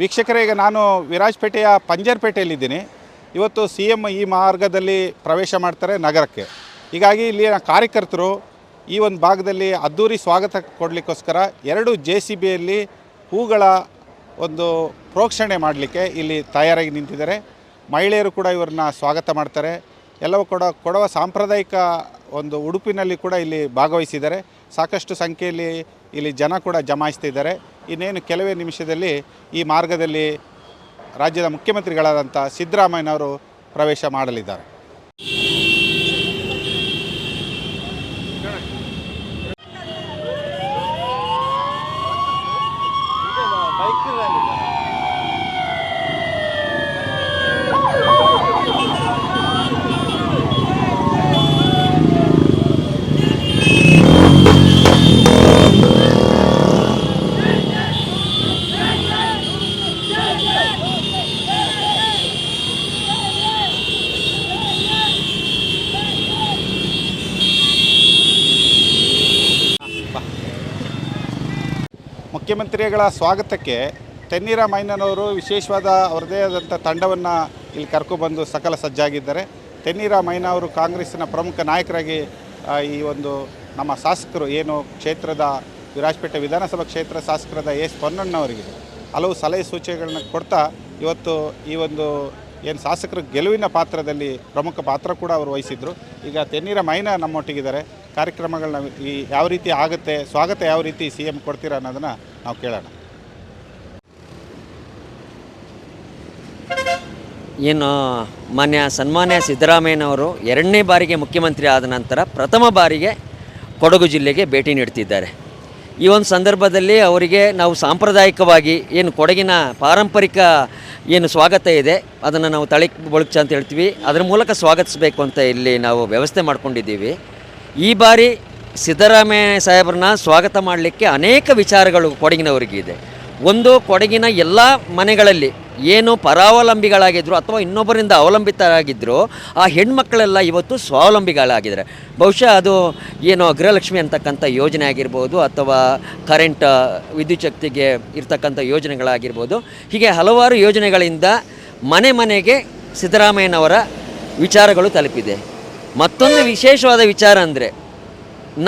ವೀಕ್ಷಕರೇ, ಈಗ ನಾನು ವಿರಾಜಪೇಟೆಯ ಪಂಜರ್ಪೇಟೆಯಲ್ಲಿದ್ದೀನಿ. ಇವತ್ತು ಸಿ ಎಂ ಈ ಮಾರ್ಗದಲ್ಲಿ ಪ್ರವೇಶ ಮಾಡ್ತಾರೆ ನಗರಕ್ಕೆ. ಹೀಗಾಗಿ ಇಲ್ಲಿನ ಕಾರ್ಯಕರ್ತರು ಈ ಒಂದು ಭಾಗದಲ್ಲಿ ಅದ್ಧೂರಿ ಸ್ವಾಗತ ಕೊಡಲಿಕ್ಕೋಸ್ಕರ ಎರಡು ಜೆ ಸಿ ಬಿಯಲ್ಲಿ ಹೂಗಳ ಒಂದು ಪ್ರೋಕ್ಷಣೆ ಮಾಡಲಿಕ್ಕೆ ಇಲ್ಲಿ ತಯಾರಾಗಿ ನಿಂತಿದ್ದಾರೆ. ಮಹಿಳೆಯರು ಕೂಡ ಇವರನ್ನ ಸ್ವಾಗತ ಮಾಡ್ತಾರೆ. ಎಲ್ಲವೂ ಕೂಡ ಕೊಡವ ಸಾಂಪ್ರದಾಯಿಕ ಒಂದು ಉಡುಪಿನಲ್ಲಿ ಕೂಡ ಇಲ್ಲಿ ಭಾಗವಹಿಸಿದ್ದಾರೆ. ಸಾಕಷ್ಟು ಸಂಖ್ಯೆಯಲ್ಲಿ ಇಲ್ಲಿ ಜನ ಕೂಡ ಜಮಾಯಿಸ್ತಿದ್ದಾರೆ. ಇನ್ನೇನು ಕೆಲವೇ ನಿಮಿಷದಲ್ಲಿ ಈ ಮಾರ್ಗದಲ್ಲಿ ರಾಜ್ಯದ ಮುಖ್ಯಮಂತ್ರಿಗಳಾದಂಥ ಸಿದ್ದರಾಮಯ್ಯನವರು ಪ್ರವೇಶ ಮಾಡಲಿದ್ದಾರೆ. ಮುಖ್ಯಮಂತ್ರಿಗಳ ಸ್ವಾಗತಕ್ಕೆ ತೆನ್ನೀರ ಮೈನನವರು ವಿಶೇಷವಾದ ಅವರದೇ ಆದಂಥ ತಂಡವನ್ನು ಇಲ್ಲಿ ಕರ್ಕೊಬಂದು ಸಕಲ ಸಜ್ಜಾಗಿದ್ದಾರೆ. ತೆನ್ನೀರ ಮೈನ ಅವರು ಕಾಂಗ್ರೆಸ್ಸಿನ ಪ್ರಮುಖ ನಾಯಕರಾಗಿ ಈ ಒಂದು ನಮ್ಮ ಶಾಸಕರು ಏನು ಕ್ಷೇತ್ರದ ವಿರಾಜಪೇಟೆ ವಿಧಾನಸಭಾ ಕ್ಷೇತ್ರ ಶಾಸಕರಾದ ಎಸ್ ಪೊನ್ನಣ್ಣವರಿಗೆ ಹಲವು ಸಲಹೆ ಸೂಚನೆಗಳನ್ನು ಕೊಡ್ತಾ ಇವತ್ತು ಈ ಒಂದು ಏನು ಶಾಸಕರು ಗೆಲುವಿನ ಪಾತ್ರದಲ್ಲಿ ಪ್ರಮುಖ ಪಾತ್ರ ಕೂಡ ಅವರು ವಹಿಸಿದ್ರು. ಈಗ ತೆನ್ನೀರ ಮೈನ ನಮ್ಮೊಟ್ಟಿಗಿದ್ದಾರೆ. ಕಾರ್ಯಕ್ರಮಗಳನ್ನ ಈ ಯಾವ ರೀತಿ ಆಗುತ್ತೆ, ಸ್ವಾಗತ ಯಾವ ರೀತಿ ಸಿ ಎಂ ಕೊಡ್ತೀರಾ ಅನ್ನೋದನ್ನು ನಾವು ಕೇಳೋಣ. ಏನು, ಮಾನ್ಯ ಸನ್ಮಾನ್ಯ ಸಿದ್ದರಾಮಯ್ಯನವರು ಎರಡನೇ ಬಾರಿಗೆ ಮುಖ್ಯಮಂತ್ರಿ ಆದ ನಂತರ ಪ್ರಥಮ ಬಾರಿಗೆ ಕೊಡಗು ಜಿಲ್ಲೆಗೆ ಭೇಟಿ ನೀಡ್ತಿದ್ದಾರೆ. ಈ ಒಂದು ಸಂದರ್ಭದಲ್ಲಿ ಅವರಿಗೆ ನಾವು ಸಾಂಪ್ರದಾಯಿಕವಾಗಿ ಏನು ಕೊಡಗಿನ ಪಾರಂಪರಿಕ ಏನು ಸ್ವಾಗತ ಇದೆ, ಅದನ್ನು ನಾವು ತಳಿ ಬಳುಕ್ಚ ಅಂತ ಹೇಳ್ತೀವಿ. ಅದರ ಮೂಲಕ ಸ್ವಾಗತಿಸಬೇಕು ಅಂತ ಇಲ್ಲಿ ನಾವು ವ್ಯವಸ್ಥೆ ಮಾಡ್ಕೊಂಡಿದ್ದೀವಿ. ಈ ಬಾರಿ ಸಿದ್ದರಾಮಯ್ಯ ಸಾಹೇಬ್ರನ್ನ ಸ್ವಾಗತ ಮಾಡಲಿಕ್ಕೆ ಅನೇಕ ವಿಚಾರಗಳು ಕೊಡಗಿನವರಿಗೆ ಇದೆ. ಒಂದು, ಕೊಡಗಿನ ಎಲ್ಲ ಮನೆಗಳಲ್ಲಿ ಏನು ಪರಾವಲಂಬಿಗಳಾಗಿದ್ದರು ಅಥವಾ ಇನ್ನೊಬ್ಬರಿಂದ ಅವಲಂಬಿತರಾಗಿದ್ದರು ಆ ಹೆಣ್ಮಕ್ಕಳೆಲ್ಲ ಇವತ್ತು ಸ್ವಾವಲಂಬಿಗಳಾಗಿದ್ದಾರೆ. ಬಹುಶಃ ಅದು ಏನು ಗೃಹಲಕ್ಷ್ಮಿ ಅಂತಕ್ಕಂಥ ಯೋಜನೆ ಆಗಿರ್ಬೋದು, ಅಥವಾ ಕರೆಂಟ್ ವಿದ್ಯುತ್ ಶಕ್ತಿಗೆ ಇರ್ತಕ್ಕಂಥ ಯೋಜನೆಗಳಾಗಿರ್ಬೋದು. ಹೀಗೆ ಹಲವಾರು ಯೋಜನೆಗಳಿಂದ ಮನೆ ಮನೆಗೆ ಸಿದ್ದರಾಮಯ್ಯನವರ ವಿಚಾರಗಳು ತಲುಪಿದೆ. ಮತ್ತೊಂದು ವಿಶೇಷವಾದ ವಿಚಾರ ಅಂದರೆ,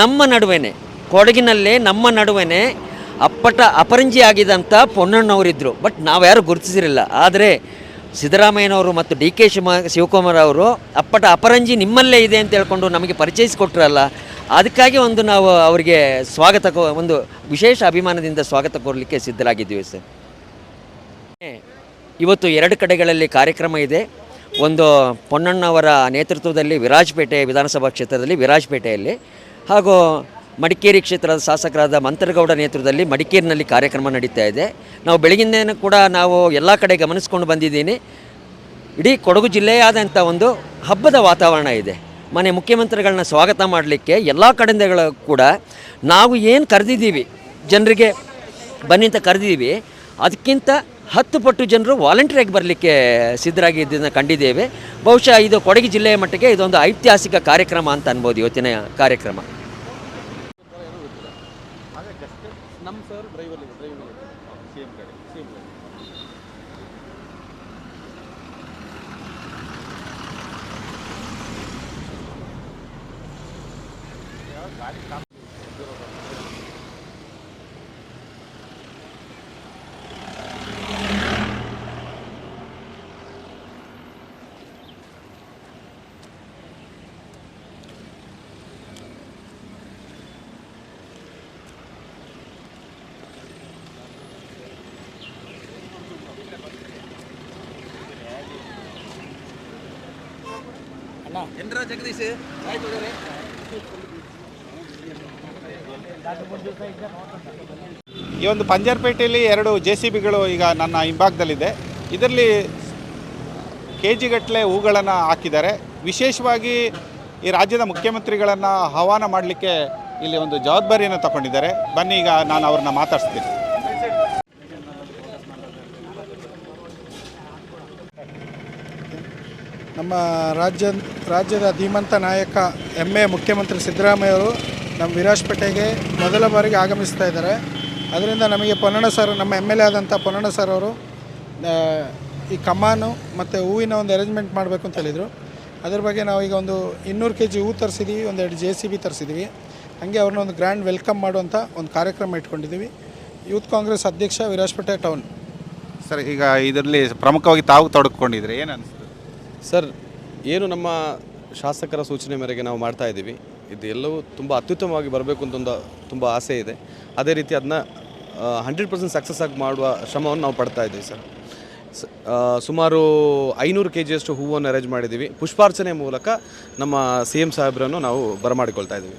ನಮ್ಮ ನಡುವೆನೇ, ಕೊಡಗಿನಲ್ಲೇ ನಮ್ಮ ನಡುವೆನೇ ಅಪ್ಪಟ ಅಪರಂಜಿ ಆಗಿದಂಥ ಪೊನ್ನಣ್ಣವರಿದ್ದರು ಬಟ್ ನಾವ್ಯಾರು ಗುರುತಿಸಿರಲಿಲ್ಲ. ಆದರೆ ಸಿದ್ದರಾಮಯ್ಯನವರು ಮತ್ತು ಡಿ ಕೆ ಶಿವ ಶಿವಕುಮಾರ್ ಅವರು ಅಪ್ಪಟ ಅಪರಂಜಿ ನಿಮ್ಮಲ್ಲೇ ಇದೆ ಅಂತ ಹೇಳ್ಕೊಂಡು ನಮಗೆ ಪರಿಚಯಿಸಿಕೊಟ್ರಲ್ಲ, ಅದಕ್ಕಾಗಿ ಒಂದು ನಾವು ಅವರಿಗೆ ಸ್ವಾಗತ ಒಂದು ವಿಶೇಷ ಅಭಿಮಾನದಿಂದ ಸ್ವಾಗತ ಕೋರಲಿಕ್ಕೆ ಸಿದ್ಧರಾಗಿದ್ದೀವಿ ಸರ್. ಇವತ್ತು ಎರಡು ಕಡೆಗಳಲ್ಲಿ ಕಾರ್ಯಕ್ರಮ ಇದೆ. ಒಂದು ಪೊನ್ನಣ್ಣವರ ನೇತೃತ್ವದಲ್ಲಿ ವಿರಾಜಪೇಟೆ ವಿಧಾನಸಭಾ ಕ್ಷೇತ್ರದಲ್ಲಿ ವಿರಾಜಪೇಟೆಯಲ್ಲಿ, ಹಾಗೂ ಮಡಿಕೇರಿ ಕ್ಷೇತ್ರದ ಶಾಸಕರಾದ ಮಂತ್ರಗೌಡ ನೇತೃತ್ವದಲ್ಲಿ ಮಡಿಕೇರಿನಲ್ಲಿ ಕಾರ್ಯಕ್ರಮ ನಡೀತಾ ಇದೆ. ನಾವು ಬೆಳಗಿಂದ ಕೂಡ ನಾವು ಎಲ್ಲ ಕಡೆ ಗಮನಿಸ್ಕೊಂಡು ಬಂದಿದ್ದೀನಿ. ಇಡೀ ಕೊಡಗು ಜಿಲ್ಲೆಯಾದಂಥ ಒಂದು ಹಬ್ಬದ ವಾತಾವರಣ ಇದೆ. ಮನೆ ಮುಖ್ಯಮಂತ್ರಿಗಳನ್ನ ಸ್ವಾಗತ ಮಾಡಲಿಕ್ಕೆ ಎಲ್ಲ ಕಡೆಯಿಂದಗಳು ಕೂಡ ನಾವು ಏನು ಕರೆದಿದ್ದೀವಿ, ಜನರಿಗೆ ಬನ್ನಿ ಅಂತ ಕರೆದಿದ್ದೀವಿ. ಅದಕ್ಕಿಂತ ಹತ್ತು ಪಟ್ಟು ಜನರು ವಾಲಂಟಿಯರಾಗಿ ಬರಲಿಕ್ಕೆ ಸಿದ್ಧರಾಗಿ ಇದನ್ನು ಕಂಡಿದ್ದೇವೆ. ಬಹುಶಃ ಇದು ಕೊಡಗು ಜಿಲ್ಲೆಯ ಮಟ್ಟಿಗೆ ಇದೊಂದು ಐತಿಹಾಸಿಕ ಕಾರ್ಯಕ್ರಮ ಅಂತ ಅನ್ಬೋದು ಇವತ್ತಿನ ಕಾರ್ಯಕ್ರಮ ನಮ್ಮ sir driver driving C M ಗಾಡಿ ಸಿ ಜಗದೀಶ್? ಆಯ್ತು ಈ ಒಂದು ಪಂಜಾರ್ಪೇಟೆಯಲ್ಲಿ ಎರಡು ಜೆ ಸಿ ಬಿಗಳು ಈಗ ನನ್ನ ಹಿಂಭಾಗದಲ್ಲಿದೆ. ಇದರಲ್ಲಿ ಕೆ ಜಿಗಟ್ಟಲೆ ಹೂಗಳನ್ನು ಹಾಕಿದ್ದಾರೆ. ವಿಶೇಷವಾಗಿ ಈ ರಾಜ್ಯದ ಮುಖ್ಯಮಂತ್ರಿಗಳನ್ನು ಆಹ್ವಾನ ಮಾಡಲಿಕ್ಕೆ ಇಲ್ಲಿ ಒಂದು ಜವಾಬ್ದಾರಿಯನ್ನು ತಗೊಂಡಿದ್ದಾರೆ. ಬನ್ನಿ ಈಗ ನಾನು ಅವ್ರನ್ನ ಮಾತಾಡ್ಸ್ತೀನಿ. ನಮ್ಮ ರಾಜ್ಯ ರಾಜ್ಯದ ಧೀಮಂತ ನಾಯಕ ಹೆಮ್ಮೆ ಮುಖ್ಯಮಂತ್ರಿ ಸಿದ್ದರಾಮಯ್ಯವರು ನಮ್ಮ ವಿರಾಜಪೇಟೆಗೆ ಮೊದಲ ಬಾರಿಗೆ ಆಗಮಿಸ್ತಾ ಇದ್ದಾರೆ. ಅದರಿಂದ ನಮಗೆ ಪೊನ್ನಣ ಸರ್, ನಮ್ಮ ಎಂ ಎಲ್ ಎ ಆದಂಥ ಪೊನ್ನಣ ಸರ್ ಅವರು ಈ ಕಮಾನು ಮತ್ತು ಹೂವಿನ ಒಂದು ಅರೇಂಜ್ಮೆಂಟ್ ಮಾಡಬೇಕು ಅಂತ ಹೇಳಿದರು. ಅದ್ರ ಬಗ್ಗೆ ನಾವು ಈಗ ಒಂದು ಇನ್ನೂರು ಕೆ ಜಿ ಹೂ ತರಿಸಿದ್ದೀವಿ ಒಂದೆರಡು ಜೆ ಸಿ ಬಿ ತರಿಸಿದ್ವಿ. ಹಾಗೆ ಅವ್ರನ್ನ ಒಂದು ಗ್ರ್ಯಾಂಡ್ ವೆಲ್ಕಮ್ ಮಾಡುವಂಥ ಒಂದು ಕಾರ್ಯಕ್ರಮ ಇಟ್ಕೊಂಡಿದ್ದೀವಿ. ಯೂತ್ ಕಾಂಗ್ರೆಸ್ ಅಧ್ಯಕ್ಷ ವಿರಾಜಪೇಟೆ ಟೌನ್ ಸರ್, ಈಗ ಇದರಲ್ಲಿ ಪ್ರಮುಖವಾಗಿ ತಾವು ತೊಡಕೊಂಡಿದ್ರೆ ಏನು ಸರ್, ಏನು ನಮ್ಮ ಶಾಸಕರ ಸೂಚನೆ ಮೇರೆಗೆ ನಾವು ಮಾಡ್ತಾ ಇದ್ದೀವಿ. ಇದು ಎಲ್ಲವೂ ತುಂಬ ಅತ್ಯುತ್ತಮವಾಗಿ ಬರಬೇಕು ಅಂತ ಒಂದು ತುಂಬ ಆಸೆ ಇದೆ. ಅದೇ ರೀತಿ ಅದನ್ನ ಹಂಡ್ರೆಡ್ ಪರ್ಸೆಂಟ್ ಸಕ್ಸಸ್ ಆಗಿ ಮಾಡುವ ಶ್ರಮವನ್ನು ನಾವು ಪಡ್ತಾ ಇದ್ದೀವಿ ಸರ್. ಸುಮಾರು ಐನೂರು ಕೆ ಜಿಯಷ್ಟು ಹೂವನ್ನು ಅರೇಂಜ್ ಮಾಡಿದ್ದೀವಿ. ಪುಷ್ಪಾರ್ಚನೆ ಮೂಲಕ ನಮ್ಮ ಸಿ ಎಂ ಸಾಹೇಬ್ರನ್ನು ನಾವು ಬರಮಾಡಿಕೊಳ್ತಾ ಇದ್ದೀವಿ.